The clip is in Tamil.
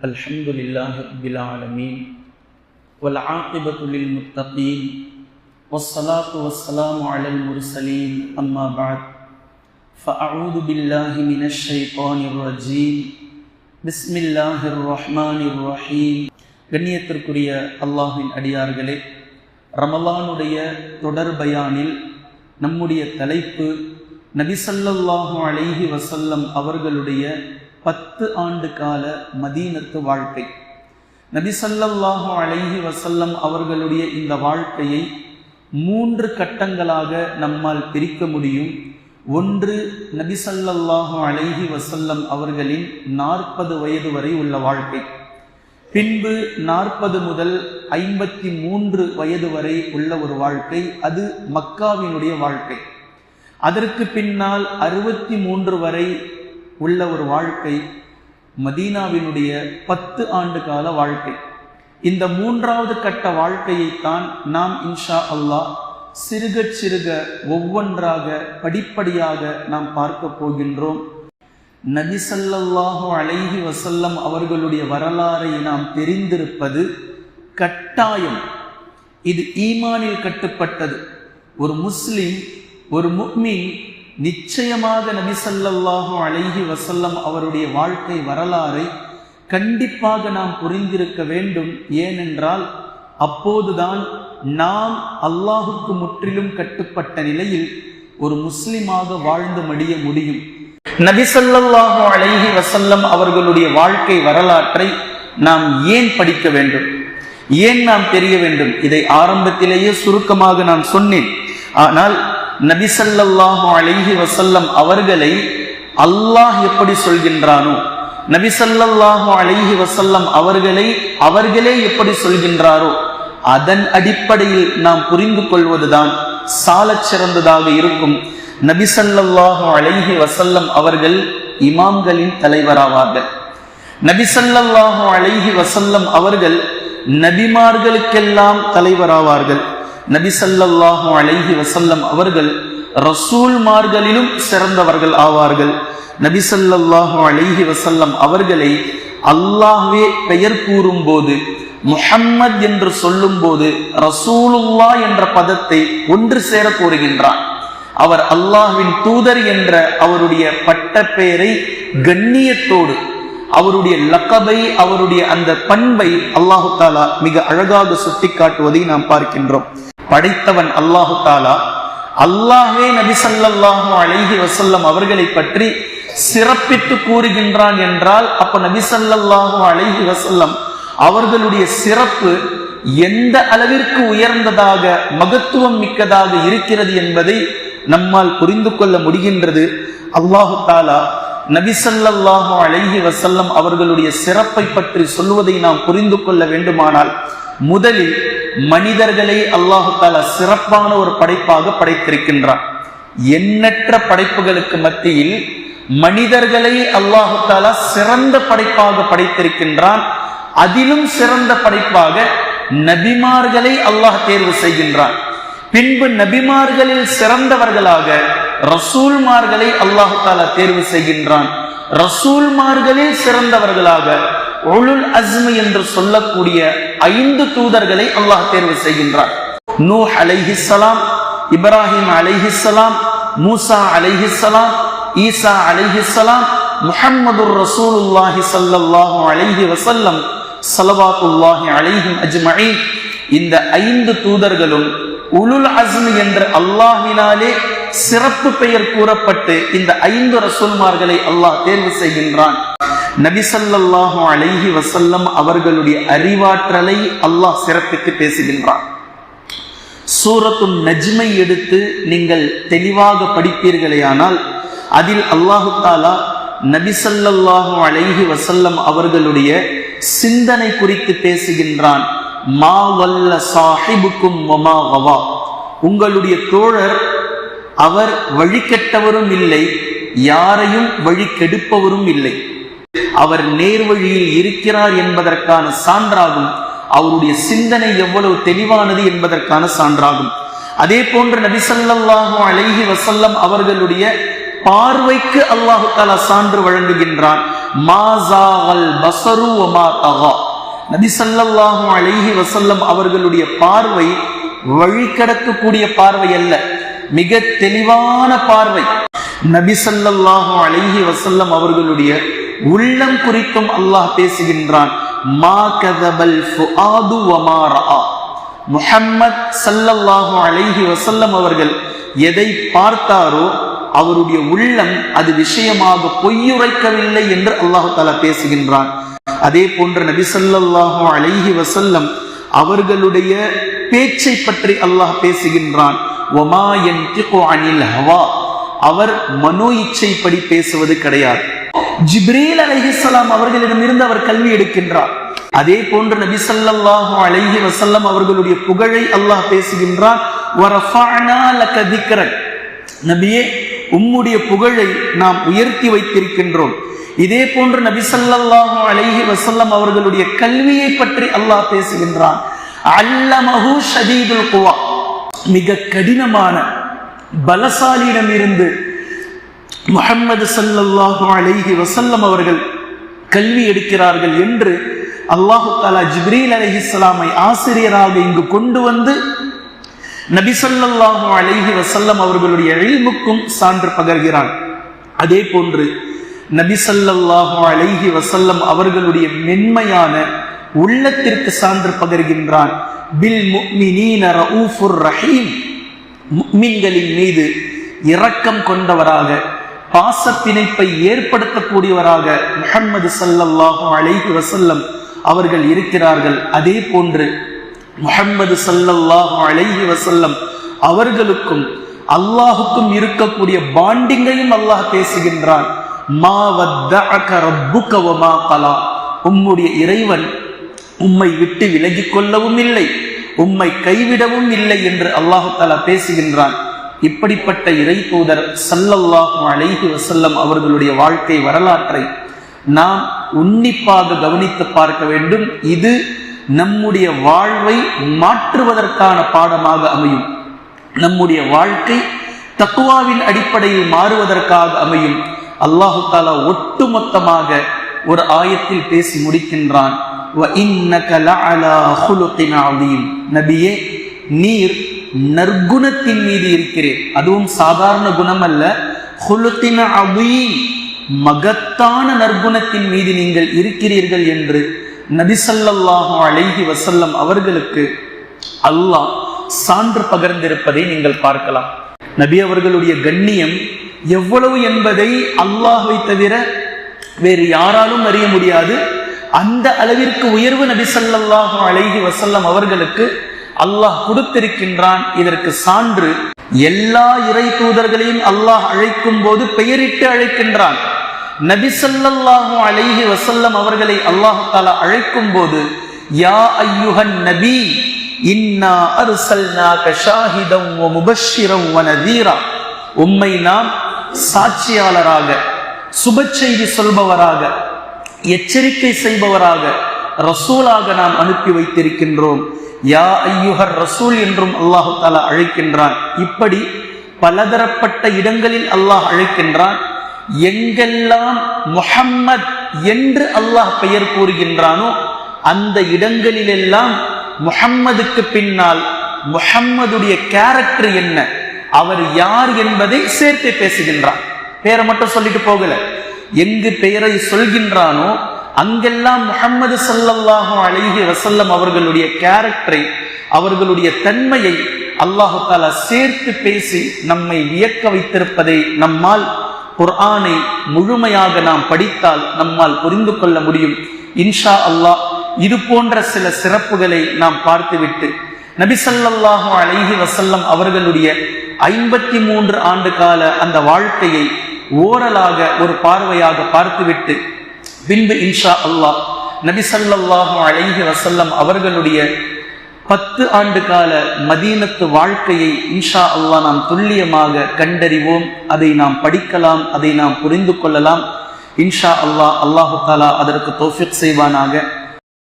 الحمد لله رب العالمين والعاقبة للمتقين والصلاة والسلام على المرسلين أما بعد فأعوذ بالله من الشيطان الرجيم بسم الله الرحمن الرحيم கண்ணியத்திற்குரிய அல்லாஹின் அடியார்களே ரமலானுடைய தொடர் பயானில் நம்முடைய தலைப்பு நபிசல்லாஹு அலைஹி வசல்லம் அவர்களுடைய பத்து ஆண்டு கால மதீனத்து வாழ்க்கை. நபிசல்லாஹு அலைஹி வசல்லம் அவர்களுடைய இந்த வாழ்க்கையை மூன்று கட்டங்களாக நம்மால் பிரிக்க முடியும். ஒன்று நபிசல்லாஹு அலைஹி வசல்லம் அவர்களின் நாற்பது வயது வரை உள்ள வாழ்க்கை. பின்பு நாற்பது முதல் ஐம்பத்தி மூன்று வயது வரை உள்ள ஒரு வாழ்க்கை அது மக்காவினுடைய வாழ்க்கை. அதற்கு பின்னால் அறுபத்தி மூன்று வரை உள்ள ஒரு வாழ்க்கை மதீனாவினுடைய பத்து ஆண்டு கால வாழ்க்கை. இந்த மூன்றாவது கட்ட வாழ்க்கையைத்தான் நாம் இன்ஷா அல்லாஹ் சிறுக சிறுக ஒவ்வொன்றாக படிப்படியாக நாம் பார்க்க போகின்றோம். நபிசல்லாஹு அலைஹி வசல்லம் அவர்களுடைய வரலாறை நாம் தெரிந்திருப்பது கட்டாயம். இது ஈமானில் கட்டுப்பட்டது. ஒரு முஸ்லிம் ஒரு முக்மின் நிச்சயமாக நபிசல்லாஹு அழகி வசல்லம் அவருடைய வாழ்க்கை வரலாறை கண்டிப்பாக நாம் புரிந்திருக்க வேண்டும். ஏனென்றால் அப்போதுதான் நாம் அல்லாஹுக்கு முற்றிலும் கட்டுப்பட்ட நிலையில் ஒரு முஸ்லிமாக வாழ்ந்து மடிய முடியும். நபிசல்லாஹு அழகி வசல்லம் அவர்களுடைய வாழ்க்கை வரலாற்றை நாம் ஏன் படிக்க வேண்டும்? ஏன் நாம் தெரிய வேண்டும்? இதை ஆரம்பத்திலேயே சுருக்கமாக நான் சொன்னேன். ஆனால் நபிசல்லாஹு அலைஹி வசல்லம் அவர்களை அல்லாஹ் எப்படி சொல்கின்றானோ நபிசல்லாஹு அலைஹி வசல்லம் அவர்களை அவர்களே எப்படி சொல்கின்றாரோ அதன் அடிப்படையில் நாம் புரிந்து கொள்வதுதான் சாலச் சிறந்ததாக இருக்கும். நபிசல்லாஹு அலைஹி வசல்லம் அவர்கள் இமாம்களின் தலைவராவார்கள். நபிசல்லாஹு அலைஹி வசல்லம் அவர்கள் நபிமார்களுக்கெல்லாம் தலைவராவார்கள். நபிசல்லாஹு அலைஹி வசல்லம் அவர்கள் ரசூல்மார்களிலும் சிறந்தவர்கள் ஆவார்கள். நபிசல்லாஹு அலைஹி வசல்லம் அவர்களை அல்லாஹ்வே பெயர் கூறும் போது முஹம்மத் என்று சொல்லும் போது ரசூலுல்லா என்ற பதத்தை ஒன்று சேர கூறுகின்றான். அவர் அல்லாஹ்வின் தூதர் என்ற அவருடைய பட்ட பெயரை கண்ணியத்தோடு அவருடைய லக்கபை அவருடைய அந்த பண்பை அல்லாஹு தாலா மிக அழகாக சுட்டி காட்டுவதை நாம் பார்க்கின்றோம். படைத்தவன் அல்லாஹு தாலா அல்லாஹே நபி சல்லாஹூ அலைஹி வசல்லம் அவர்களை பற்றி சிறப்பித்து கூறுகின்றான் என்றால் அப்ப நபி அழகி அலைஹி வசல்லம் அவர்களுடைய சிறப்பு எந்த அளவிற்கு உயர்ந்ததாக மகத்துவம் மிக்கதாக இருக்கிறது என்பதை நம்மால் புரிந்து கொள்ள முடிகின்றது. அல்லாஹு தாலா நபிசல்லாஹு அழகி வசல்லம் அவர்களுடைய சிறப்பை பற்றி சொல்வதை நாம் புரிந்து கொள்ள வேண்டுமானால் முதலில் மனிதர்களை அல்லாஹால சிறப்பான ஒரு படைப்பாக படைத்திருக்கின்றான். எண்ணற்ற படைப்புகளுக்கு மத்தியில் மனிதர்களை அல்லாஹால சிறந்த படைப்பாக படைத்திருக்கின்றான். அதிலும் சிறந்த படைப்பாக நபிமார்களை அல்லாஹ் தேர்வு செய்கின்றான். பின்பு நபிமார்களில் சிறந்தவர்களாக ரசூல்மார்களை அல்லாஹால தேர்வு செய்கின்றான். ரசூல்மார்களில் சிறந்தவர்களாக ஒழுல் அஸ்மு என்று சொல்லக்கூடிய ஐந்து தூதர்களை அல்லாஹ் தேர்வு செய்கின்றார். நூ அலைஹிஸ்லாம் இப்ராஹிம் அலைஹிஸ்லாம் மூசா அலைஹிஸ்ஸலாம் ஈசா அலைஹிஸ்ஸலாம் முஹம்மது ரசூலுல்லாஹி சல்லாஹு அலைஹி வசல்லம் சலவாத்துல்லாஹி அலைஹிம் அஜ்மஈன். இந்த ஐந்து தூதர்களும் உலுல் அஸ்மு என்று அல்லாஹினாலே சிறப்பு பெயர் கூறப்பட்டு இந்த ஐந்து ரசூல்மார்களை அல்லாஹ் தேர்வு செய்கின்றான். நபிசல்லாஹு அலைஹி வசல்லம் அவர்களுடைய அறிவாற்றலை அல்லாஹ் சிறப்பித்து பேசுகின்றான். சூரத்தும் நஜ்மை எடுத்து நீங்கள் தெளிவாக படிப்பீர்களேயானால் அதில் அல்லாஹு தாலா நபிசல்லாஹு அலைஹி வசல்லம் அவர்களுடைய சிந்தனை குறித்து பேசுகின்றான். மா வல்ல சாஹிபுக்கும் வவா. உங்களுடைய தோழர் அவர் வழிகெட்டவரும் இல்லை யாரையும் வழி கெடுப்பவரும் இல்லை. அவர் நேர்வழியில் இருக்கிறார் என்பதற்கான சான்றாகும். அவருடைய சிந்தனை எவ்வளவு தெளிவானது என்பதற்கான சான்றாகும். அதே போன்று நபிசல்லாஹு அழகி வசல்லம் அவர்களுடைய பார்வைக்கு அல்லாஹு தாலா சான்று வழங்குகின்றான். மாசாவல் அழகி வசல்லம் அவர்களுடைய பார்வை வழி கடக்கக்கூடிய பார்வை அல்ல மிக தெளிவான பார்வை. நபிசல்லாஹு அழகி வசல்லம் அவர்களுடைய உள்ளம் குறித்தும் அல்லாஹ் பேசுகின்றான். மா கதபல் ஃபுஆது வமா முஹம்மத் ஸல்லல்லாஹு அலைஹி வசல்லம் அவர்கள் எதை பார்த்தாரோ அவருடைய உள்ளம் அது விஷயமாக பொய்யுரைக்கவில்லை என்று அல்லாஹு தாலா பேசுகின்றான். அதே போன்ற நபி ஸல்லல்லாஹு அலைஹி வசல்லம் அவர்களுடைய பேச்சை பற்றி அல்லாஹ் பேசுகின்றான். ஒமா என் அனில் ஹவா. அவர் மனோ இச்சைப்படி பேசுவது கிடையாது. ஜிப்ரீல் அவர்களிடம் இருந்து அவர் கல்வி எடுக்கின்றார். அதே போன்று நபி சல்லாஹு அலைஹி வசல்லம் அவர்களுடைய புகழை அல்லாஹ் பேசுகின்றார் நபியே உம்முடைய புகழை நாம் உயர்த்தி வைத்திருக்கின்றோம். இதே போன்று நபி சல்லாஹு அலைஹி வசல்லம் அவர்களுடைய கல்வியை பற்றி அல்லாஹ் பேசுகின்றான். அல்லமஹு ஷதீதுல் குவா மிக கடினமான பலசாலியிடம் இருந்து முகம்மது சல்லல்லாஹு அலைஹி வசல்லம் அவர்கள் கல்வி எடுக்கிறார்கள் என்று அல்லாஹு தாலா ஜிப்ரீல் அலைஹிஸ்ஸலாமை ஆசிரியராக இங்கு கொண்டு வந்து நபி ஸல்லல்லாஹு அலைஹி வசல்லம் அவர்களுடைய இல்முக்கும் சான்று பகர்கிறான். அதே போன்று நபி ஸல்லல்லாஹு அலைஹி வசல்லம் அவர்களுடைய மென்மையான உள்ளத்திற்கு சான்று பகர்கின்றான். பில் முஃமினீன ரஹீம். மீன்களின் மீது இரக்கம் கொண்டவராக பாசப்பிணைப்பை ஏற்படுத்தக்கூடியவராக முஹம்மது ஸல்லல்லாஹு அலைஹி வசல்லம் அவர்கள் இருக்கிறார்கள். அதே போன்று முஹம்மது ஸல்லல்லாஹு அலைஹி வசல்லம் அவர்களுக்கும் அல்லாஹுக்கும் இருக்கக்கூடிய பாண்டிங்கையும் அல்லாஹ் பேசுகின்றான். மா வத்தஅக கலா உம்முடைய இறைவன் உம்மை விட்டு விலகிக் கொள்ளவும் இல்லை உம்மை கைவிடவும் இல்லை என்று அல்லாஹு தலா பேசுகின்றான். இப்படிப்பட்ட இறை தூதர் சல்லல்லாஹு அலைஹி வசல்லம் அவர்களுடைய வாழ்க்கை வரலாற்றை நாம் உன்னிப்பாக கவனித்து பார்க்க வேண்டும். இது நம்முடைய வாழ்வை மாற்றுவதற்கான பாடமாக அமையும். நம்முடைய வாழ்க்கை தக்குவாவின் அடிப்படையில் மாறுவதற்காக அமையும். அல்லாஹு தாலா ஒட்டுமொத்தமாக ஒரு ஆயத்தில் பேசி முடிக்கின்றான். நபியே நீர் நற்குணத்தின் மீது இருக்கிறேன். அதுவும் சாதாரண குணம் அல்ல ஹுலுத்தின மகத்தான நற்குணத்தின் மீது நீங்கள் இருக்கிறீர்கள் என்று நபிசல்லாஹு அழகி வசல்லம் அவர்களுக்கு அல்லாஹ் சான்று பகர்ந்திருப்பதை நீங்கள் பார்க்கலாம். நபி அவர்களுடைய கண்ணியம் எவ்வளவு என்பதை அல்லாஹை தவிர வேறு யாராலும் அறிய முடியாது. அந்த அளவிற்கு உயர்வு நபி சல்லாஹு அழகி வசல்லம் அவர்களுக்கு அல்லாஹ் கொடுத்திருக்கின்றான். இதற்கு சான்று எல்லா இறை தூதர்களையும் அல்லாஹ் அழைக்கும் போது பெயரிட்டு அழைக்கின்றான். நபி ஸல்லல்லாஹு அலைஹி வசல்லம் அவர்களை அல்லாஹ் தஆலா அழைக்கும் போது யா ஐயுஹன் நபி இன்னா அர்சல்னாக ஷாஹிதம் வ முபஷிரம் வ நதீரா. உம்மை நாம் சாட்சியாளராக சுப செய்தி சொல்பவராக எச்சரிக்கை செய்பவராக ரசூலாக நாம் அனுப்பி வைத்திருக்கின்றோம். யா ஐயுஹர் ரசூல் என்றும் அல்லாஹு தாலா அழைக்கின்றான். இப்படி பலதரப்பட்ட இடங்களில் அல்லாஹ் அழைக்கின்றான். எங்கெல்லாம் முஹம்மத் என்று அல்லாஹ் பெயர் கூறுகின்றானோ அந்த இடங்களிலெல்லாம் முஹம்மதுக்கு பின்னால் முஹம்மதுடைய கேரக்டர் என்ன அவர் யார் என்பதை சேர்த்து பேசுகின்றான். பேரை மட்டும் சொல்லிட்டு போகல. எங்கு பெயரை சொல்கின்றானோ அங்கெல்லாம் முகம்மது ஸல்லல்லாஹு அழகிய வசல்லம் அவர்களுடைய கேரக்டரை அவர்களுடைய தன்மையை அல்லாஹு தாலா சேர்த்து பேசி நம்மை வியக்க வைத்திருப்பதை நம்மால் குர்ஆனை முழுமையாக நாம் படித்தால் நம்மால் புரிந்து கொள்ள முடியும். இன்ஷா அல்லாஹ் இது போன்ற சில சிறப்புகளை நாம் பார்த்துவிட்டு நபிசல்லாஹு அழகி வசல்லம் அவர்களுடைய ஐம்பத்தி மூன்று ஆண்டு கால அந்த வாழ்க்கையை ஓரலாக ஒரு பார்வையாக பார்த்துவிட்டு பின்பு இன்ஷா அல்லாஹ் நபிசல்லாஹு அலைஹி வசல்லம் அவர்களுடைய பத்து ஆண்டு கால மதீனத்து வாழ்க்கையை இன்ஷா அல்லாஹ் நாம் துல்லியமாக கண்டறிவோம். அதை நாம் படிக்கலாம் அதை நாம் புரிந்து கொள்ளலாம். இன்ஷா அல்லாஹ் அல்லாஹு தாலா அதற்கு தோஃபிக் செய்வானாக.